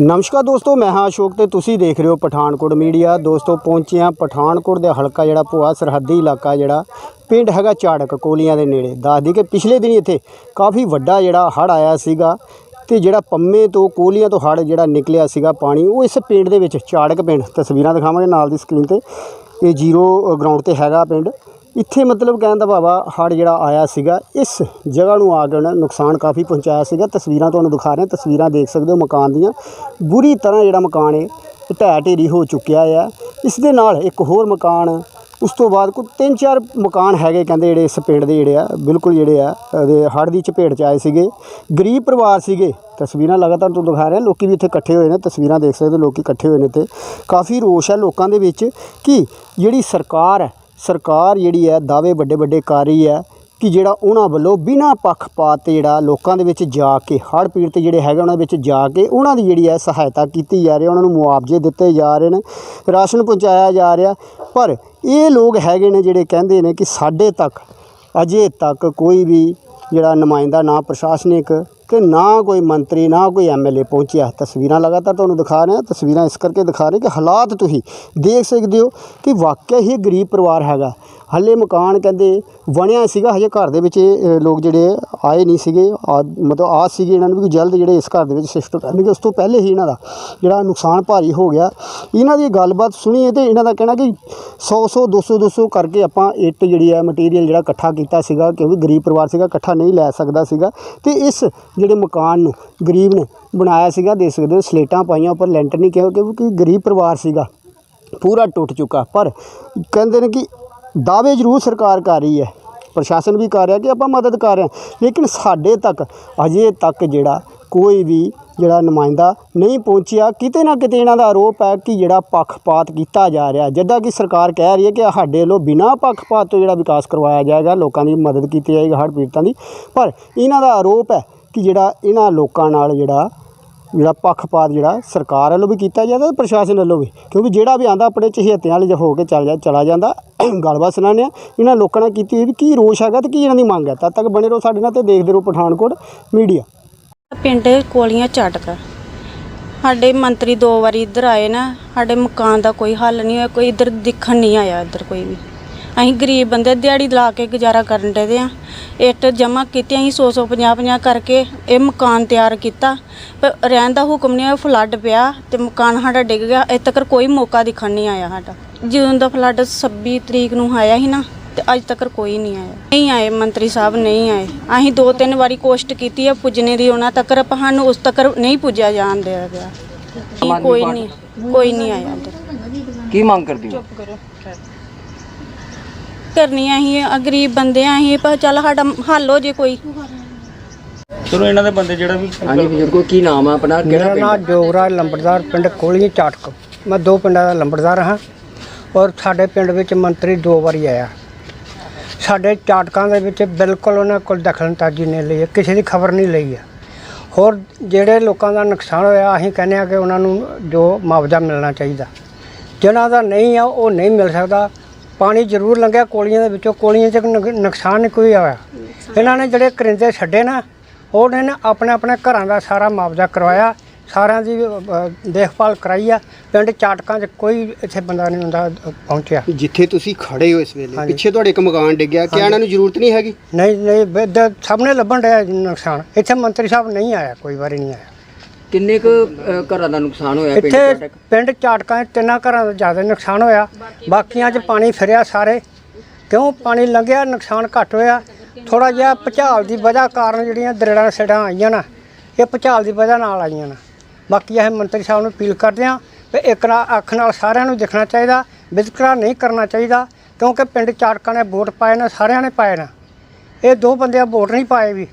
ਨਮਸਕਾਰ ਦੋਸਤੋ, ਮੈਂ ਹਾਂ ਅਸ਼ੋਕ ਤੇ ਤੁਸੀਂ ਦੇਖ ਰਹੇ ਹੋ ਪਠਾਨਕੋਟ ਮੀਡੀਆ। ਦੋਸਤੋ, ਪਹੁੰਚੇ ਹਾਂ ਪਠਾਨਕੋਟ ਦੇ ਹਲਕਾ ਜਿਹੜਾ ਭੋਆ ਸਰਹੱਦੀ ਇਲਾਕਾ ਜਿਹੜਾ, ਪਿੰਡ ਹੈਗਾ ਝਾੜਕ ਕੋਲੀਆਂ ਦੇ ਨੇੜੇ। ਦੱਸਦੀ ਕਿ ਪਿਛਲੇ ਦਿਨੀ ਇੱਥੇ ਕਾਫੀ ਵੱਡਾ ਜਿਹੜਾ ਹੜ ਆਇਆ ਸੀਗਾ ਤੇ ਜਿਹੜਾ ਪੰਮੇ ਤੋਂ ਕੋਲੀਆਂ ਤੋਂ ਹੜ ਜਿਹੜਾ ਨਿਕਲਿਆ ਸੀਗਾ ਪਾਣੀ, ਉਹ ਇਸ ਪਿੰਡ ਦੇ ਵਿੱਚ ਝਾੜਕ ਪਿੰਡ ਤਸਵੀਰਾਂ ਦਿਖਾਵਾਂਗੇ ਨਾਲ ਦੀ ਸਕਰੀਨ ਤੇ। ਇਹ ਜ਼ੀਰੋ ਗਰਾਊਂਡ ਤੇ ਹੈਗਾ ਪਿੰਡ। ਇੱਥੇ ਮਤਲਬ ਕਹਿਣ ਦਾ ਭਾਵਾ ਹੜ ਜਿਹੜਾ ਆਇਆ ਸੀਗਾ, ਇਸ ਜਗ੍ਹਾ ਨੂੰ ਆ ਕੇ ਉਹਨੇ ਨੁਕਸਾਨ ਕਾਫੀ ਪਹੁੰਚਾਇਆ ਸੀਗਾ। ਤਸਵੀਰਾਂ ਤੁਹਾਨੂੰ ਦਿਖਾ ਰਹੇ, ਤਸਵੀਰਾਂ ਦੇਖ ਸਕਦੇ ਹੋ ਮਕਾਨ ਦੀਆਂ। ਬੁਰੀ ਤਰ੍ਹਾਂ ਜਿਹੜਾ ਮਕਾਨ ਹੈ ਢਹਿ ਢੇਰੀ ਹੋ ਚੁੱਕਿਆ ਆ। ਇਸ ਦੇ ਨਾਲ ਇੱਕ ਹੋਰ ਮਕਾਨ, ਉਸ ਤੋਂ ਬਾਅਦ ਕੋਈ ਤਿੰਨ ਚਾਰ ਮਕਾਨ ਹੈਗੇ ਕਹਿੰਦੇ ਜਿਹੜੇ ਇਸ ਪਿੰਡ ਦੇ ਜਿਹੜੇ ਆ, ਬਿਲਕੁਲ ਜਿਹੜੇ ਆ, ਉਹਦੇ ਹੜ੍ਹ ਦੀ ਚਪੇਟ ਚ ਆਏ ਸੀਗੇ। ਗਰੀਬ ਪਰਿਵਾਰ ਸੀਗੇ। ਤਸਵੀਰਾਂ ਲਗਾਤਾਰ ਤੁਹਾਨੂੰ ਦਿਖਾ ਰਹੇ ਹਾਂ ਲੋਕੀ ਵੀ ਇੱਥੇ ਇਕੱਠੇ ਹੋਏ ਨੇ, ਤਸਵੀਰਾਂ ਦੇਖ ਸਕਦੇ ਹੋ, ਲੋਕੀ ਇਕੱਠੇ ਹੋਏ ਨੇ ਤੇ ਕਾਫੀ ਰੋਸ਼ ਹੈ ਲੋਕਾਂ ਦੇ ਵਿੱਚ ਕਿ ਜਿਹੜੀ ਸਰਕਾਰ ਹੈ ਸਰਕਾਰ ਜਿਹੜੀ ਹੈ, ਦਾਅਵੇ ਵੱਡੇ ਵੱਡੇ ਕਰ ਰਹੀ ਹੈ ਕਿ ਜਿਹੜਾ ਉਹਨਾਂ ਵੱਲੋਂ ਬਿਨਾਂ ਪੱਖਪਾਤ ਤੇ ਜਿਹੜਾ ਲੋਕਾਂ ਦੇ ਵਿੱਚ ਜਾ ਕੇ, ਹੜ੍ਹ ਪੀੜਤ ਜਿਹੜੇ ਹੈਗੇ ਉਹਨਾਂ ਵਿੱਚ ਜਾ ਕੇ ਉਹਨਾਂ ਦੀ ਜਿਹੜੀ ਹੈ ਸਹਾਇਤਾ ਕੀਤੀ ਜਾ ਰਹੀ ਹੈ, ਉਹਨਾਂ ਨੂੰ ਮੁਆਵਜ਼ੇ ਦਿੱਤੇ ਜਾ ਰਹੇ ਨੇ, ਰਾਸ਼ਨ ਪਹੁੰਚਾਇਆ ਜਾ ਰਿਹਾ। ਪਰ ਇਹ ਲੋਕ ਹੈਗੇ ਨੇ ਜਿਹੜੇ ਕਹਿੰਦੇ ਨੇ ਕਿ ਸਾਡੇ ਤੱਕ, ਅਜੇ ਤੱਕ ਕੋਈ ਵੀ ਜਿਹੜਾ ਨੁਮਾਇੰਦਾ ਨਾ ਪ੍ਰਸ਼ਾਸਨਿਕ ਕਿ ਨਾ ਕੋਈ ਮੰਤਰੀ ਨਾ ਕੋਈ ਐਮਐਲਏ ਪਹੁੰਚਿਆ। ਤਸਵੀਰਾਂ ਲਗਾਤਾਰ ਤੁਹਾਨੂੰ ਦਿਖਾ ਰਹੇ ਹਾਂ। ਤਸਵੀਰਾਂ ਇਸ ਕਰਕੇ ਦਿਖਾ ਰਹੇ ਕਿ ਹਾਲਾਤ ਤੁਸੀਂ ਦੇਖ ਸਕਦੇ ਹੋ ਕਿ ਵਾਕਿਆ ਹੀ ਗਰੀਬ ਪਰਿਵਾਰ ਹੈਗਾ। ਹੱਲੇ ਮਕਾਨ ਕਹਿੰਦੇ ਬਣਿਆ ਸੀਗਾ ਹਜੇ ਘਰ ਦੇ ਵਿੱਚ ਇਹ, ਲੋਕ ਜਿਹੜੇ ਆਏ ਨਹੀਂ ਸੀਗੇ। ਆ- ਮਤਲਬ ਆਸ ਸੀਗੀ ਇਹਨਾਂ ਨੂੰ ਵੀ ਜਲਦ ਜਿਹੜੇ ਇਸ ਘਰ ਦੇ ਵਿੱਚ ਸ਼ਿਫਟ ਕਰਨਗੇ ਉਸ ਤੋਂ ਪਹਿਲੇ ਹੀ ਇਹਨਾਂ ਦਾ ਜਿਹੜਾ ਨੁਕਸਾਨ ਭਾਰੀ ਹੋ ਗਿਆ। ਇਹਨਾਂ ਦੀ ਗੱਲਬਾਤ ਸੁਣੀਏ ਤੇ ਇਹਨਾਂ ਦਾ ਕਹਿਣਾ ਕਿ 100 100 200 200 ਕਰਕੇ ਆਪਾਂ ਇੱਟ ਜਿਹੜੀ ਹੈ ਮਟੀਰੀਅਲ ਜਿਹੜਾ ਇਕੱਠਾ ਕੀਤਾ ਸੀਗਾ ਕਿਉਂਕਿ ਗਰੀਬ ਪਰਿਵਾਰ ਸੀਗਾ ਇਕੱਠਾ ਨਹੀਂ ਲੈ ਸਕਦਾ ਸੀਗਾ। ਤੇ ਇਸ ਜਿਹੜੇ ਮਕਾਨ ਨੂੰ ਗਰੀਬ ਨੇ ਬਣਾਇਆ ਸੀਗਾ, ਦੇ ਸਕਦੇ ਹੋ, ਸਲੇਟਾਂ ਪਾਈਆਂ ਉੱਪਰ ਲੈਂਟਰ ਨਹੀਂ ਕਿਹਾ ਕਿਉਂਕਿ ਗਰੀਬ ਪਰਿਵਾਰ ਸੀਗਾ। ਪੂਰਾ ਟੁੱਟ ਚੁੱਕਾ। ਪਰ ਕਹਿੰਦੇ ਨੇ ਕਿ ਦਾਅਵੇ ਜ਼ਰੂਰ ਸਰਕਾਰ ਕਰ ਰਹੀ ਹੈ। ਪ੍ਰਸ਼ਾਸਨ ਵੀ ਕਰ ਰਿਹਾ ਕਿ ਆਪਾਂ ਮਦਦ ਕਰ ਰਹੇ ਹਾਂ। ਲੇਕਿਨ ਸਾਡੇ ਤੱਕ, ਅਜੇ ਤੱਕ ਜਿਹੜਾ ਕੋਈ ਵੀ ਜਿਹੜਾ ਨੁਮਾਇੰਦਾ ਨਹੀਂ ਪਹੁੰਚਿਆ, ਕਿਤੇ ਨਾ ਕਿਤੇ ਇਹਨਾਂ ਦਾ ਆਰੋਪ ਹੈ ਕਿ ਜਿਹੜਾ ਪੱਖਪਾਤ ਕੀਤਾ ਜਾ ਰਿਹਾ। ਜਿੱਦਾਂ ਕਿ ਸਰਕਾਰ ਕਹਿ ਰਹੀ ਹੈ ਕਿ ਸਾਡੇ ਵੱਲੋਂ ਬਿਨਾਂ ਪੱਖਪਾਤ ਤੋਂ ਜਿਹੜਾ ਵਿਕਾਸ ਕਰਵਾਇਆ ਜਾਏਗਾ, ਲੋਕਾਂ ਦੀ ਮਦਦ ਕੀਤੀ ਜਾਏਗੀ, ਹੜ੍ਹ ਪੀੜਤਾਂ ਦੀ। ਪਰ ਇਹਨਾਂ ਦਾ ਆਰੋਪ ਹੈ ਕਿ ਜਿਹੜਾ ਇਹਨਾਂ ਲੋਕਾਂ ਨਾਲ ਜਿਹੜਾ ਜਿਹੜਾ ਪੱਖਪਾਤ ਜਿਹੜਾ ਸਰਕਾਰ ਵੱਲੋਂ ਵੀ ਕੀਤਾ ਜਾਂਦਾ ਤੇ ਪ੍ਰਸ਼ਾਸਨ ਵੱਲੋਂ ਵੀ। ਕਿਉਂਕਿ ਜਿਹੜਾ ਵੀ ਆਂਦਾ ਆਪਣੇ ਚਹੇਤਿਆਂ ਵਾਲੇ ਹੋ ਕੇ ਚੱਲ ਜਾ, ਚਲਾ ਜਾਂਦਾ। ਗੱਲਬਾਤ ਸੁਣਾਉਂਦੇ ਹਾਂ। ਇਹਨਾਂ ਲੋਕਾਂ ਨਾਲ ਕੀਤੀ ਹੋਈ ਵੀ ਕੀ ਰੋਸ਼ ਹੈਗਾ ਤੇ ਕੀ ਇਹਨਾਂ ਦੀ ਮੰਗ ਹੈ। ਤਦ ਤੱਕ ਬਣੇ ਰਹੋ ਸਾਡੇ ਨਾਲ ਤੇ ਦੇਖਦੇ ਰਹੋ ਪਠਾਨਕੋਟ ਮੀਡੀਆ। ਪਿੰਡ ਕੋਲੀਆਂ ਝਾਟਕਾ ਸਾਡੇ ਮੰਤਰੀ ਦੋ ਵਾਰੀ ਇੱਧਰ ਆਏ ਨਾ, ਸਾਡੇ ਮਕਾਨ ਦਾ ਕੋਈ ਹੱਲ ਨਹੀਂ ਹੋਇਆ, ਕੋਈ ਇੱਧਰ ਦਿਖਣ ਨਹੀਂ ਆਇਆ ਇੱਧਰ ਕੋਈ ਵੀ। ਅਸੀਂ ਗਰੀਬ ਬੰਦੇ ਦਿਹਾੜੀ ਲਾ ਕੇ ਗੁਜ਼ਾਰਾ ਕਰਨ ਦੇ ਆ। ਇੱਟ ਜਮ੍ਹਾਂ ਕੀਤੀਆਂ ਅਸੀਂ 100 100 50 50 ਕਰਕੇ ਇਹ ਮਕਾਨ ਤਿਆਰ ਕੀਤਾ। ਪਰ ਰਹਿਣ ਦਾ ਹੁਕਮ ਨਹੀਂ ਹੋਇਆ ਫਲੱਡ ਪਿਆ ਤੇ ਮਕਾਨ ਸਾਡਾ ਡਿੱਗ ਗਿਆ। ਅਜੇ ਤੱਕ ਕੋਈ ਮੌਕਾ ਦਿਖਣ ਨਹੀਂ ਆਇਆ ਸਾਡਾ। ਜਦੋਂ ਦਾ ਫਲੱਡ 26 ਤਰੀਕ ਨੂੰ ਆਇਆ ਸੀ ਨਾ ਤੇ ਅੱਜ ਤੱਕ ਕੋਈ ਨਹੀਂ ਆਇਆ। ਨਹੀਂ ਆਏ ਮੰਤਰੀ ਸਾਹਿਬ ਨਹੀਂ ਆਏ। ਅਸੀਂ ਦੋ ਤਿੰਨ ਵਾਰੀ ਕੋਸ਼ਿਸ਼ ਕੀਤੀ ਹੈ ਪੁੱਜਣੇ ਦੀ ਉਹਨਾਂ ਤੱਕ ਪਰ ਸਾਨੂੰ ਉਸ ਤੱਕ ਨਹੀਂ ਪੁੱਜਿਆ ਜਾਣ ਦਿਆ ਗਿਆ। ਕੋਈ ਨਹੀਂ ਕੋਈ ਨਹੀਂ ਆਇਆ। ਕੀ ਮੰਗ ਕਰਦੀ ਹੋ? ਕਰਨੀ ਅਸੀਂ ਅ, ਗਰੀਬ ਬੰਦੇ ਆ ਅਸੀਂ ਪਰ ਚੱਲ ਸਾਡਾ ਹੱਲ ਹੋ ਜੇ ਕੋਈ। ਚਲੋ ਇਹਨਾਂ ਦੇ ਬੰਦੇ ਜਿਹੜਾ ਵੀ ਹਾਂਜੀ ਬਜ਼ੁਰਗੋ ਕੀ ਨਾਮ ਆ ਆਪਣਾ? ਮੇਰਾ ਕਿਹੜਾ ਨਾਮ ਜੋਗਰਾਜ ਲੰਬੜਦਾਰ ਪਿੰਡ ਕੋਲੀ ਚਾਟਕ। ਮੈਂ ਦੋ ਪਿੰਡਾਂ ਦਾ ਲੰਬੜਦਾਰ ਹਾਂ ਔਰ ਸਾਡੇ ਪਿੰਡ ਵਿੱਚ ਮੰਤਰੀ ਦੋ ਵਾਰੀ ਆਇਆ। ਸਾਡੇ ਚਾਟਕਾਂ ਦੇ ਵਿੱਚ ਬਿਲਕੁਲ ਉਹਨਾਂ ਕੋਲ ਦਖਲਅੰਦਾਜ਼ੀ ਨਹੀਂ ਲਈ ਹੈ, ਕਿਸੇ ਦੀ ਖਬਰ ਨਹੀਂ ਲਈ ਹੈ। ਹੋਰ ਜਿਹੜੇ ਲੋਕਾਂ ਦਾ ਨੁਕਸਾਨ ਹੋਇਆ ਅਸੀਂ ਕਹਿੰਦੇ ਆ ਕਿ ਉਹਨਾਂ ਨੂੰ ਜੋ ਮੁਆਵਜ਼ਾ ਮਿਲਣਾ ਚਾਹੀਦਾ। ਜਿਨ੍ਹਾਂ ਦਾ ਨਹੀਂ ਆ ਉਹ ਨਹੀਂ ਮਿਲ ਸਕਦਾ। ਪਾਣੀ ਜ਼ਰੂਰ ਲੰਘਿਆ ਕੋਲੀਆਂ ਦੇ ਵਿੱਚੋਂ ਕੋਲੀਆਂ 'ਚ ਨੁਕ- ਨੁਕਸਾਨ ਨਹੀਂ ਕੋਈ ਹੋਇਆ। ਇਹਨਾਂ ਨੇ ਜਿਹੜੇ ਕਰਿੰਦੇ ਛੱਡੇ ਨਾ ਉਹਨਾਂ ਨੇ ਆਪਣੇ ਆਪਣੇ ਘਰਾਂ ਦਾ ਸਾਰਾ ਮੁਆਵਜ਼ਾ ਕਰਵਾਇਆ ਸਾਰਿਆਂ ਦੀ ਦੇਖਭਾਲ ਕਰਾਈ ਆ ਪਿੰਡ ਚਾਟਕਾਂ 'ਚ ਕੋਈ ਇੱਥੇ ਬੰਦਾ ਨਹੀਂ ਹੁੰਦਾ ਪਹੁੰਚਿਆ। ਜਿੱਥੇ ਤੁਸੀਂ ਖੜੇ ਹੋ ਇਸ ਵੇਲੇ ਹਾਂਜੀ। ਪਿੱਛੇ ਤੁਹਾਡੇ ਇੱਕ ਮਕਾਨ ਡਿੱਗਿਆ ਕਿਆ ਇਹਨਾਂ ਨੂੰ ਜ਼ਰੂਰਤ ਨਹੀਂ ਹੈਗੀ? ਨਹੀਂ ਨਹੀਂ ਬਿਦ ਸਾਹਮਣੇ ਲੱਭਣ ਡਿਆ ਨੁਕਸਾਨ। ਇੱਥੇ ਮੰਤਰੀ ਸਾਹਿਬ ਨਹੀਂ ਆਇਆ ਕੋਈ ਵਾਰੀ ਨਹੀਂ ਆਇਆ। ਕਿੰਨੇ ਕੁ ਅ, ਘਰਾਂ ਦਾ ਨੁਕਸਾਨ ਹੋਇਆ ਪਿੰਡ ਇੱਥੇ ਚਾਟਕ ਪਿੰਡ ਚਾਟਕਾਂ 'ਚ ਤਿੰਨਾਂ ਘਰਾਂ ਦਾ ਜ਼ਿਆਦਾ ਨੁਕਸਾਨ ਹੋਇਆ। ਬਾਕੀਆਂ 'ਚ ਪਾਣੀ ਫਿਰਿਆ ਸਾਰੇ। ਕਿਉਂ? ਪਾਣੀ ਲੰਘਿਆ ਨੁਕਸਾਨ ਘੱਟ ਹੋਇਆ। ਥੋੜਾ ਜਿਹਾ ਭੁਚਾਲ ਦੀ ਵਜ੍ਹਾ ਕਾਰਨ ਜਿਹੜੀਆਂ ਦਰੜਾਂ ਸੜਾਂ ਆਈਆਂ ਨਾ ਇਹ ਭੁਚਾਲ ਦੀ ਵਜ੍ਹਾ ਨਾਲ ਆਈਆਂ ਨਾ। ਬਾਕੀ ਇਹ ਮੰਤਰੀ ਸਾਹਿਬ ਨੂੰ ਅਪੀਲ ਕਰਦੇ ਹਾਂ ਵੀ ਇੱਕ ਨਾ ਅੱਖ ਨਾਲ ਸਾਰਿਆਂ ਨੂੰ ਦੇਖਣਾ ਚਾਹੀਦਾ ਵਿਤਕਰਾ ਨਹੀਂ ਕਰਨਾ ਚਾਹੀਦਾ ਕਿਉਂਕਿ ਪਿੰਡ ਚਾਟਕਾਂ ਨੇ ਵੋਟ ਪਾਏ ਨੇ ਸਾਰਿਆਂ ਨੇ ਪਾਏ ਨੇ। ਇਹ ਦੋ ਬੰਦਿਆਂ ਵੋਟ ਨਹੀਂ ਪਾਏ ਵੀ।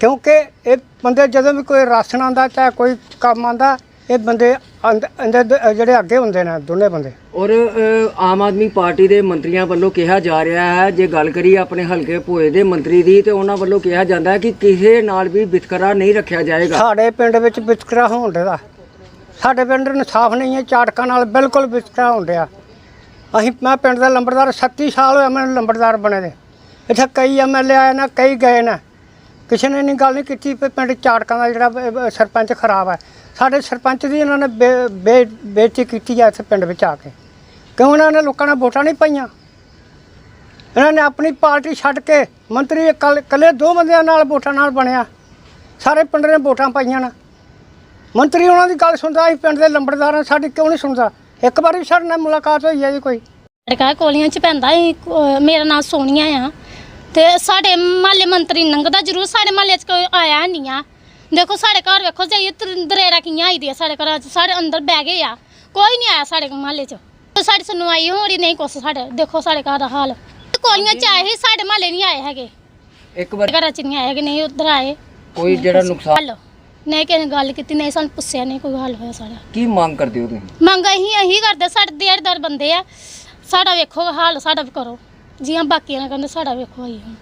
ਕਿਉਂਕਿ ਇਹ ਬੰਦੇ ਜਦੋਂ ਵੀ ਕੋਈ ਰਾਸ਼ਨ ਆਂਦਾ ਚਾਹੇ ਕੋਈ ਕੰਮ ਆਂਦਾ ਇਹ ਬੰਦੇ ਅੰਦ- ਅੰਦਰ ਜਿਹੜੇ ਅੱਗੇ ਹੁੰਦੇ ਨੇ ਦੋਨੇ ਬੰਦੇ। ਔਰ ਅ, ਆਮ ਆਦਮੀ ਪਾਰਟੀ ਦੇ ਮੰਤਰੀਆਂ ਵੱਲੋਂ ਕਿਹਾ ਜਾ ਰਿਹਾ ਹੈ ਜੇ ਗੱਲ ਕਰੀਏ ਆਪਣੇ ਹਲਕੇ ਭੋਏ ਦੇ ਮੰਤਰੀ ਦੀ ਤੇ ਉਹਨਾਂ ਵੱਲੋਂ ਕਿਹਾ ਜਾਂਦਾ ਹੈ ਕਿ ਕਿਸੇ ਨਾਲ ਵੀ ਵਿਤਕਰਾ ਨਹੀਂ ਰੱਖਿਆ ਜਾਏਗਾ। ਸਾਡੇ ਪਿੰਡ ਵਿੱਚ ਵਿਤਕਰਾ ਹੋਣ ਦਾ ਸਾਡੇ ਪਿੰਡ ਇਨਸਾਫ ਨਹੀਂ ਹੈ ਚਾਟਕਾਂ ਨਾਲ ਬਿਲਕੁਲ ਵਿਤਕਰਾ ਹੋਣ ਡਿਆ। ਅਸੀਂ ਮੈਂ ਪਿੰਡ ਦਾ ਲੰਬੜਦਾਰ 37 ਸਾਲ ਹੋਇਆ ਮੈਨੂੰ ਲੰਬੜਦਾਰ ਬਣੇ ਦੇ। ਇੱਥੇ ਕਈ ਐਮਐਲਏ ਆਏ ਨਾ ਕਈ ਗਏ ਨਾ। ਕਿਸੇ ਨੇ ਨਹੀਂ ਗੱਲ ਨਹੀਂ ਕੀਤੀ ਵੀ ਪਿੰਡ ਚਾੜਕਾਂ ਦਾ ਜਿਹੜਾ ਬ- ਸਰਪੰਚ ਖਰਾਬ ਹੈ ਸਾਡੇ ਸਰਪੰਚ ਦੀ ਇਹਨਾਂ ਨੇ ਬੇ- ਬੇ- ਬੇਇੱਜ਼ਤੀ ਕੀਤੀ ਹੈ ਇਸ ਪਿੰਡ ਵਿੱਚ ਆ ਕੇ। ਕਿਉਂ ਇਹਨਾਂ ਨੇ ਲੋਕਾਂ ਨੇ ਵੋਟਾਂ ਨਹੀਂ ਪਾਈਆਂ? ਇਹਨਾਂ ਨੇ ਆਪਣੀ ਪਾਰਟੀ ਛੱਡ ਕੇ ਮੰਤਰੀ ਕੱਲ ਇਕੱਲੇ ਦੋ ਬੰਦਿਆਂ ਨਾਲ ਵੋਟਾਂ ਨਾਲ ਬਣਿਆ। ਸਾਰੇ ਪਿੰਡ ਨੇ ਵੋਟਾਂ ਪਾਈਆਂ ਨਾ। ਮੰਤਰੀ ਉਹਨਾਂ ਦੀ ਗੱਲ ਸੁਣਦਾ ਅਸੀਂ ਪਿੰਡ ਦੇ ਲੰਬੜਦਾਰਾਂ ਸਾਡੀ ਕਿਉਂ ਨਹੀਂ ਸੁਣਦਾ? ਇੱਕ ਵਾਰੀ ਵੀ ਸਾਡੇ ਨਾਲ ਮੁਲਾਕਾਤ ਹੋਈ ਹੈ ਜੀ ਕੋਈ। ਲੜਕਾ ਕੋਲੀਆਂ ਚ ਪੈਂਦਾ ਸੀ, ਕੋ- ਮੇਰਾ ਨਾਮ ਸੋਨੀਆ ਆ। ਤੇ ਸਾਡੇ ਮਹੱਲੇ ਮੰਤਰੀ ਨੰਗਦਾ ਜ਼ਰੂਰ ਸਾਡੇ ਮਹੱਲੇ 'ਚ ਕੋਈ ਆਇਆ ਨਹੀਂ ਆ। ਦੇਖੋ ਸਾਡੇ ਘਰ ਵੇਖੋ ਜਾਈਏ ਦਰ- ਦਰੇਰਾ ਕਿੰਨੀਆਂ ਆਈ ਦੀਆਂ ਸਾਡੇ ਘਰਾਂ 'ਚ ਸਾਡੇ ਅੰਦਰ ਬਹਿ ਗਏ ਆ। ਕੋਈ ਨਹੀਂ ਆਇਆ ਸਾਡੇ ਮਹੱਲੇ 'ਚ। ਸਾਡੀ ਸੁਣਵਾਈ ਹੋ ਰਹੀ ਨਹੀਂ ਕੁਛ ਸਾਡੇ ਦੇਖੋ ਸਾਡੇ ਘਰ ਦਾ ਹਾਲ। ਕੋਲੀਆਂ ਚ ਆਏ ਸੀ ਸਾਡੇ ਮਹੱਲੇ ਨਹੀਂ ਆਏ ਹੈਗੇ। ਇੱਕ ਵਾਰ ਘਰਾਂ 'ਚ ਨਹੀਂ ਆਏ ਹੈਗੇ ਨਹੀਂ ਉਧਰ ਆਏ। ਕੋਈ ਜਿਹੜਾ ਨੁਕਸਾਨ ਹੱਲ ਨਹੀਂ ਕਿਸੇ ਨੇ ਗੱਲ ਕੀਤੀ ਨਹੀਂ ਸਾਨੂੰ ਪੁੱਛਿਆ ਨਹੀਂ ਕੋਈ ਹੱਲ ਹੋਇਆ ਸਾਡਾ। ਕੀ ਮੰਗ ਕਰਦੇ ਹੋ ਤੁਸੀਂ? ਮੰਗ ਅਸੀਂ ਇਹੀ ਕਰਦੇ ਸਾਡੇ ਦਿਹਾੜੀਦਾਰ ਬੰਦੇ ਆ। ਸਾਡਾ ਵੇਖੋ ਹਾਲ ਸਾਡਾ ਵੀ ਕਰੋ। ਜੀਆਂ ਬਾਕੀਆਂ ਨੇ ਕਹਿੰਦੇ ਸਾਡਾ ਵੇਖੋ ਆਈ ਹੁਣ।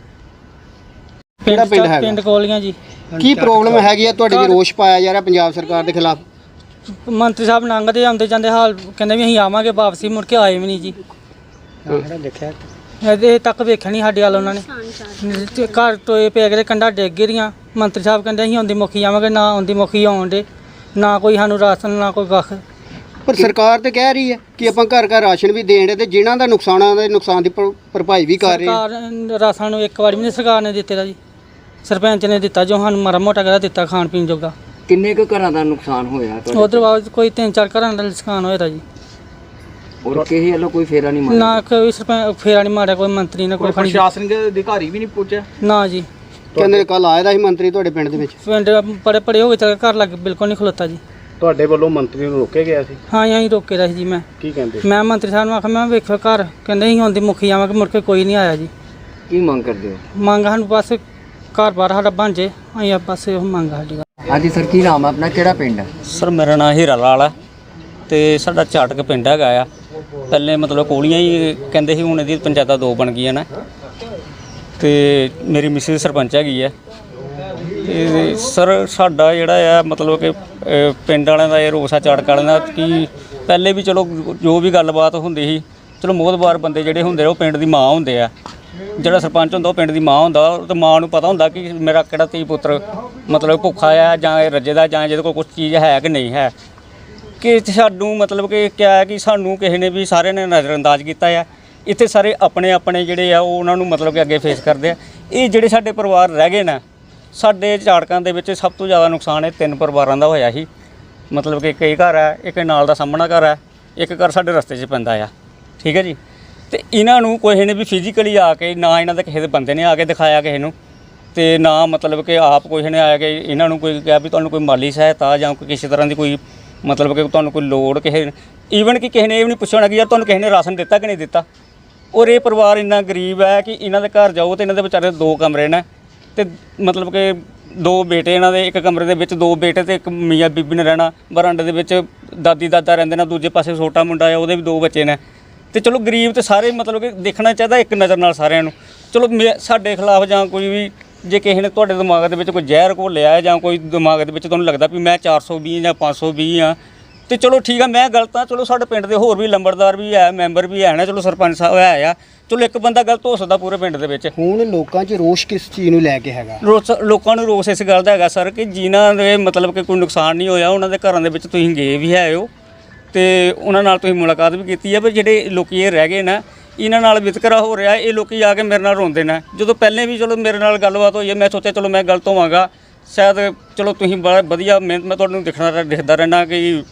ਕਿਹੜਾ ਪਿੰਡ ਹੈਗਾ? ਪਿੰਡ ਕੋਲੀਆਂ ਜੀ। ਕੀ ਪ੍ਰੋਬਲਮ ਹੈਗੀ ਆ ਤੁਹਾਡੇ ਰੋਸ਼ ਪਾਇਆ ਜਾ ਰਿਹਾ ਪੰਜਾਬ ਸਰਕਾਰ ਦੇ ਖਿਲਾਫ? ਮੰਤਰੀ ਸਾਹਿਬ ਲੰਘਦੇ ਆਉਂਦੇ ਜਾਂਦੇ ਹਾਲ ਕਹਿੰਦੇ ਵੀ ਅਸੀਂ ਆਵਾਂਗੇ ਵਾਪਸੀ ਮੁੜ ਕੇ ਆਏ ਵੀ ਨਹੀਂ ਜੀ। ਇਹਦੇ ਤੱਕ ਵੇਖਿਆ ਨਹੀਂ ਸਾਡੇ ਵੱਲ ਉਹਨਾਂ ਨੇ। ਤੇ ਘਰ ਟੋਏ ਪੈ ਗਏ ਕੰਡਾ ਡਿੱਗ ਗਈਆਂ। ਮੰਤਰੀ ਸਾਹਿਬ ਕਹਿੰਦੇ ਅਸੀਂ ਆਉਂਦੀ ਮੁਖੀ ਆਵਾਂਗੇ ਨਾ ਆਉਂਦੀ ਮੁਖੀ ਆਉਣ ਦੇ ਨਾ ਕੋਈ ਸਾਨੂੰ ਰਾਸ਼ਨ ਨਾ ਕੋਈ ਕੱਖ। ਪਰ ਸਰਕਾਰ ਤੇ ਕਹਿ ਰਹੀ ਹੈ ਕਿ ਆਪਾਂ ਘਰ ਘਰ ਰਾਸ਼ਨ ਵੀ ਦੇਣ ਦੇ ਤੇ ਜਿਨ੍ਹਾਂ ਦਾ ਨੁਕਸਾਨਾਂ ਦੇ ਨੁਕਸਾਨ ਦੀ ਭਰ- ਭਰਪਾਈ ਵੀ ਕਰ ਰਹੇ ਹਾਂ ਸਰਕਾਰ ਰਾਸ਼ਨ ਨੂੰ ਇੱਕ ਵਾਰੀ ਵੀ ਨਹੀਂ ਸਰਕਾਰ ਨੇ ਦਿੱਤੇ ਦਾ ਜੀ। ਸਰਪੰਚ ਨੇ ਦਿੱਤਾ ਜੋ ਸਾਨੂੰ ਮਾੜਾ ਮੋਟਾ ਕਰਾ ਦਿੱਤਾ ਖਾਣ ਪੀਣ ਜੋਗਾ। ਕਿੰਨੇ ਕੁ ਘਰਾਂ ਦਾ ਨੁਕਸਾਨ ਹੋਇਆ ਤੁਹਾਡੇ ਉਧਰ ਬਾਅਦ ਕੋਈ ਤਿੰਨ ਚਾਰ ਘਰਾਂ ਦਾ ਨੁਕਸਾਨ ਹੋਇਆ ਤਾ ਜੀ। ਔਰ ਕਿਸੇ ਵੱਲੋਂ ਕੋਈ ਫੇਰਾ ਨਹੀਂ ਮਾਰਿਆ? ਨਾ ਕੋਈ ਸਰਪੰਚ ਫੇਰਾ ਨਹੀਂ ਮਾਰਿਆ ਕੋਈ ਮੰਤਰੀ ਨੇ ਕੋਈ ਖਣੀ ਪ੍ਰਸ਼ਾਸਨਿਕ ਅਧਿਕਾਰੀ ਵੀ ਨਹੀਂ ਪਹੁੰਚਿਆ ਨਾ ਜੀ। ਕਹਿੰਦੇ ਕੱਲ ਆਇਆ ਦਾ ਸੀ ਮੰਤਰੀ ਤੁਹਾਡੇ ਪਿੰਡ ਦੇ ਵਿੱਚ। ਪਿੰਡ ਬੜੇ ਬੜੇ ਹੋ ਗਏ ਚੱਲ ਘਰ ਲੱਗ ਬਿਲਕੁਲ ਨਹੀਂ ਖਲੋਤਾ ਜੀ। ਤੁਹਾਡੇ ਵੱਲੋਂ ਮੰਤਰੀ ਨੂੰ ਰੋਕਿਆ ਗਿਆ ਸੀ? ਹਾਂ ਯਹੀਂ ਰੋਕੇ ਰਹੀ ਜੀ ਮੈਂ। ਕੀ ਕਹਿੰਦੇ? ਮੈਂ ਮੰਤਰੀ ਸਾਹਿਬ ਨੂੰ ਆਖਿਆ ਮੈਂ ਵੇਖੋ ਘਰ। ਕਹਿੰਦੇ ਅਸੀਂ ਹੁੰਦੀ ਮੁਖੀ ਆਵਾਂਗੇ ਮੁੜ ਕੇ ਕੋਈ ਨਹੀਂ ਆਇਆ ਜੀ। ਕੀ ਮੰਗ ਕਰਦੇ ਹੋ? ਮੰਗ ਸਾਨੂੰ ਬਸ ਘਰ ਬਾਰ ਸਾਡਾ ਬਣ ਜੇ। ਅਸੀਂ ਬਸ ਉਹ ਮੰਗ ਸਾਡੀ। ਹਾਂਜੀ ਸਰ ਕੀ ਨਾਮ ਹੈ ਆਪਣਾ? ਕਿਹੜਾ ਪਿੰਡ ਹੈ ਸਰ ਮੇਰਾ ਨਾਮ ਹੀਰਾ ਲਾਲ ਹੈ ਤੇ ਸਾਡਾ ਝਾਟਕ ਪਿੰਡ ਹੈਗਾ ਆ। ਪਹਿਲੇ ਮਤਲਬ ਕੋਲੀਆਂ ਹੀ ਕਹਿੰਦੇ ਸੀ ਹੁਣ ਇਹਦੀ ਪੰਚਾਇਤਾਂ ਦੋ ਬਣ ਗਈਆਂ ਨੇ। ਤੇ ਮੇਰੀ ਮਿਸਿਸ ਸਰਪੰਚ ਹੈਗੀ ਹੈ ਤੇ ਸਰ ਸਾਡਾ ਜਿਹੜਾ ਆ ਮਤਲਬ ਕਿ ਅਹ, ਪਿੰਡ ਵਾਲਿਆਂ ਦਾ ਇਹ ਰੋਸਾ ਚਾੜਕ ਵਾਲਿਆਂ ਦਾ ਕਿ ਪਹਿਲੇ ਵੀ ਚਲੋ ਜੋ ਵੀ ਗੱਲਬਾਤ ਹੁੰਦੀ ਸੀ ਚਲੋ ਮੋਹਤਬਾਰ ਬੰਦੇ ਜਿਹੜੇ ਹੁੰਦੇ ਆ ਉਹ ਪਿੰਡ ਦੀ ਮਾਂ ਹੁੰਦੇ ਆ। ਜਿਹੜਾ ਸਰਪੰਚ ਹੁੰਦਾ ਉਹ ਪਿੰਡ ਦੀ ਮਾਂ ਹੁੰਦਾ ਉਹ ਤੇ ਮਾਂ ਨੂੰ ਪਤਾ ਹੁੰਦਾ ਕਿ ਮੇਰਾ ਕਿਹੜਾ ਧੀ ਪੁੱਤਰ ਮਤਲਬ ਭੁੱਖਾ ਆ ਜਾਂ ਇਹ ਰੱਜੇ ਦਾ ਜਾਂ ਜਿਹਦੇ ਕੋਲ ਕੁਝ ਚੀਜ਼ ਹੈ ਕਿ ਨਹੀਂ ਹੈ। ਕਿ ਸਾਨੂੰ ਮਤਲਬ ਕਿ ਕਿਆ ਹੈ ਕਿ ਸਾਨੂੰ ਕਿਸੇ ਨੇ ਵੀ ਸਾਰਿਆਂ ਨੇ ਨਜ਼ਰਅੰਦਾਜ਼ ਕੀਤਾ ਆ। ਇੱਥੇ ਸਾਰੇ ਆਪਣੇ ਆਪਣੇ ਜਿਹੜੇ ਆ ਉਹ ਉਹਨਾਂ ਨੂੰ ਮਤਲਬ ਕਿ ਅੱਗੇ ਫੇਸ ਕਰਦੇ ਆ। ਇਹ ਜਿਹੜੇ ਸਾਡੇ ਪਰਿਵਾਰ ਰਹਿ ਗਏ ਨਾ ਸਾਡੇ ਝਾੜਕਾਂ ਦੇ ਵਿੱਚ ਸਭ ਤੋਂ ਜ਼ਿਆਦਾ ਨੁਕਸਾਨ ਇਹ ਤਿੰਨ ਪਰਿਵਾਰਾਂ ਦਾ ਹੋਇਆ ਸੀ। ਮਤਲਬ ਕਿ ਕਈ ਘਰ ਹੈ, ਇੱਕ ਨਾਲ ਦਾ ਸਾਹਮਣਾ ਘਰ ਹੈ, ਇੱਕ ਘਰ ਸਾਡੇ ਰਸਤੇ 'ਚ ਪੈਂਦਾ ਆ। ਠੀਕ ਹੈ ਜੀ? ਤੇ ਇਹਨਾਂ ਨੂੰ ਕਿਸੇ ਨੇ ਵੀ ਫਿਜ਼ੀਕਲੀ ਆ ਕੇ ਨਾ ਇਹਨਾਂ ਦਾ ਕਿਸੇ ਦੇ ਬੰਦੇ ਨੇ ਆ ਕੇ ਦਿਖਾਇਆ ਕਿਸੇ ਨੂੰ, ਤੇ ਨਾ ਮਤਲਬ ਕਿ ਆਪ ਕੋਈ ਨੇ ਆਇਆ ਕਿ ਇਹਨਾਂ ਨੂੰ ਕੋਈ ਕਿਹਾ ਵੀ ਤੁਹਾਨੂੰ ਕੋਈ ਮਾਲੀ ਸਹਾਇਤਾ ਜਾਂ ਕੋਈ ਕਿਸੇ ਤਰ੍ਹਾਂ ਦੀ ਕੋਈ ਮਤਲਬ ਕਿ ਤੁਹਾਨੂੰ ਕੋਈ ਲੋੜ ਕਿਸੇ ਈਵਨ ਕਿ ਕਿਸੇ ਨੇ ਇਹ ਵੀ ਨਹੀਂ ਪੁੱਛਣਾ ਕਿ ਯਾਰ ਤੁਹਾਨੂੰ ਕਿਸੇ ਨੇ ਰਾਸ਼ਨ ਦਿੱਤਾ ਕਿ ਨਹੀਂ ਦਿੱਤਾ। ਔਰ ਇਹ ਪਰਿਵਾਰ ਇੰਨਾ ਗਰੀਬ ਹੈ ਕਿ ਇਹਨਾਂ ਦੇ ਘਰ ਜਾਓ ਤੇ ਇਹਨਾਂ ਦੇ ਵਿਚਾਰੇ ਦੋ ਕਮਰੇ ਨੇ। ਤੇ ਮਤਲਬ ਕਿ ਦੋ ਬੇਟੇ ਇਹਨਾਂ ਦੇ, ਇੱਕ ਕਮਰੇ ਦੇ ਵਿੱਚ ਦੋ ਬੇਟੇ ਤੇ ਇੱਕ ਮੀਆਂ ਬੀਬੀ ਨੇ ਰਹਿਣਾ ਬਰਾਂਡੇ ਦੇ ਵਿੱਚ ਦਾਦੀ ਦਾਦਾ ਰਹਿੰਦੇ ਨੇ, ਦੂਜੇ ਪਾਸੇ ਛੋਟਾ ਮੁੰਡਾ ਆ ਉਹਦੇ ਵੀ ਦੋ ਬੱਚੇ ਨੇ। ਤੇ ਚਲੋ ਗਰੀਬ ਤੇ ਸਾਰੇ ਮਤਲਬ ਕਿ ਦੇਖਣਾ ਚਾਹੀਦਾ ਇੱਕ ਨਜ਼ਰ ਨਾਲ ਸਾਰਿਆਂ ਨੂੰ। ਚਲੋ ਮੇ- ਸਾਡੇ ਖਿਲਾਫ ਜਾਂ ਕੋਈ ਵੀ, ਜੇ ਕਿਸੇ ਨੇ ਤੁਹਾਡੇ ਦਿਮਾਗ ਦੇ ਵਿੱਚ ਕੋਈ ਜ਼ਹਿਰ ਘੋਲਿਆ ਜਾਂ ਕੋਈ ਦਿਮਾਗ ਦੇ ਵਿੱਚ ਤੁਹਾਨੂੰ ਲੱਗਦਾ ਵੀ ਮੈਂ 420 ਜਾਂ 520 ਆ ਤੇ ਚਲੋ ਠੀਕ ਆ ਮੈਂ ਗਲਤ ਆ ਚਲੋ ਸਾਡੇ ਪਿੰਡ ਦੇ ਹੋਰ ਵੀ ਲੰਬੜਦਾਰ ਵੀ ਹੈ ਮੈਂਬਰ ਵੀ ਹੈ ਨਾ ਚਲੋ ਸਰਪੰਚ ਸਾਹਿਬ ਹੈ ਆ। ਚਲੋ ਇੱਕ ਬੰਦਾ ਗਲਤ ਹੋ ਸਕਦਾ ਪੂਰੇ ਪਿੰਡ ਦੇ ਵਿੱਚ। ਹੁਣ ਲੋਕਾਂ 'ਚ ਰੋਸ਼ ਕਿਸ ਚੀਜ਼ ਨੂੰ ਲੈ ਕੇ ਹੈਗਾ? ਰੋਸ ਲੋਕਾਂ ਨੂੰ ਰੋਸ ਇਸ ਗੱਲ ਦਾ ਹੈਗਾ ਸਰ ਕਿ ਜਿਨ੍ਹਾਂ ਦੇ ਮਤਲਬ ਕਿ ਕੋਈ ਨੁਕਸਾਨ ਨਹੀਂ ਹੋਇਆ ਉਹਨਾਂ ਦੇ ਘਰਾਂ ਦੇ ਵਿੱਚ ਤੁਸੀਂ ਗਏ ਵੀ ਹੈ ਹੋ ਤੇ ਉਹਨਾਂ ਨਾਲ ਤੁਸੀਂ ਮੁਲਾਕਾਤ ਵੀ ਕੀਤੀ ਹੈ ਪਰ ਜਿਹੜੇ ਲੋਕੀ ਇਹ ਰਹਿ ਗਏ ਨਾ ਇਹਨਾਂ ਨਾਲ ਵਿਤਕਰਾ ਹੋ ਰਿਹਾ ਇਹ ਲੋਕੀ ਆ ਕੇ ਮੇਰੇ ਨਾਲ ਰੋਂਦੇ ਨੇ। ਜਦੋਂ ਪਹਿਲੇ ਵੀ ਚਲੋ ਮੇਰੇ ਨਾਲ ਗੱਲਬਾਤ ਹੋਈ ਹੈ ਮੈਂ ਸੋਚਿਆ ਚਲੋ ਮੈਂ ਗਲਤ ਹੋਵਾਂਗਾ ਸ਼ਾਇਦ ਚਲੋ ਤੁਸੀਂ ਬੜਾ ਵਧੀਆ ਮਿਹਨਤ ਮੈਂ ਤੁਹਾਨੂੰ ਦਿਖਣਾ ਦਿਖਦਾ ਰਹਿਣਾ ਕਿ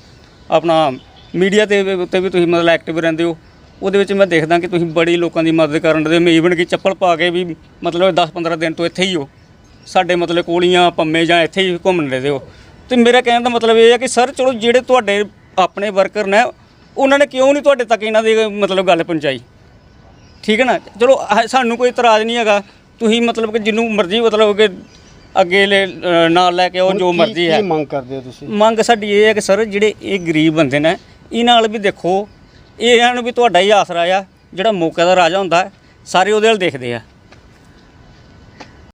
ਆਪਣਾ ਮੀਡੀਆ ਤੇ ਉੱਤੇ ਵੀ ਤੁਸੀਂ ਮਤਲਬ ਐਕਟਿਵ ਰਹਿੰਦੇ ਹੋ। ਉਹਦੇ ਵਿੱਚ ਮੈਂ ਦੇਖਦਾ ਕਿ ਤੁਸੀਂ ਬੜੀ ਲੋਕਾਂ ਦੀ ਮਦਦ ਕਰਨ ਦੇ ਮੈਂ ਈਵਨ ਕਿ ਚੱਪਲ ਪਾ ਕੇ ਵੀ ਮਤਲਬ 10-15 ਦਿਨ ਤੋਂ ਇੱਥੇ ਹੀ ਹੋ। ਸਾਡੇ ਮਤਲਬ ਕੋਲੀਆਂ, ਪੰਮੇ ਜਾਂ ਇੱਥੇ ਹੀ ਘੁੰਮਣ ਦੇ ਹੋ। ਤੇ ਮੇਰਾ ਕਹਿਣ ਦਾ ਮਤਲਬ ਇਹ ਹੈ ਕਿ ਸਰ, ਚਲੋ ਜਿਹੜੇ ਤੁਹਾਡੇ ਆਪਣੇ ਵਰਕਰ ਨੇ, ਉਹਨਾਂ ਨੇ ਕਿਉਂ ਨਹੀਂ ਤੁਹਾਡੇ ਤੱਕ ਇਹਨਾਂ ਦੀ ਮਤਲਬ ਗੱਲ ਪਹੁੰਚਾਈ? ਠੀਕ ਹੈ ਨਾ? ਚਲੋ ਸਾਨੂੰ ਕੋਈ ਇਤਰਾਜ਼ ਨਹੀਂ ਹੈਗਾ। ਤੁਸੀਂ ਮਤਲਬ ਕਿ ਜਿੰਨੂੰ ਮਰਜ਼ੀ ਮਤਲਬ ਕਿ ਅੱਗੇ ਲੈ ਨਾਲ ਲੈ ਕੇ ਆਓ ਜੋ ਮਰਜ਼ੀ ਹੈ। ਕੀ ਮੰਗ ਕਰਦੇ ਹੋ ਤੁਸੀਂ? ਮੰਗ ਸਾਡੀ ਇਹ ਹੈ ਕਿ ਸਰ ਜਿਹੜੇ ਇਹ ਗਰੀਬ ਬੰਦੇ ਨੇ ਇਹਨਾਂ ਨਾਲ ਵੀ ਦੇਖੋ। ਇਹ ਇਹਨਾਂ ਨੂੰ ਵੀ ਤੁਹਾਡਾ ਹੀ ਆਸਰਾ ਆ ਜਿਹੜਾ ਮੌਕੇ ਦਾ ਰਾਜਾ ਹੁੰਦਾ ਹੈ, ਸਾਰੇ ਉਹਦੇ ਵੱਲ ਦੇਖਦੇ ਆ।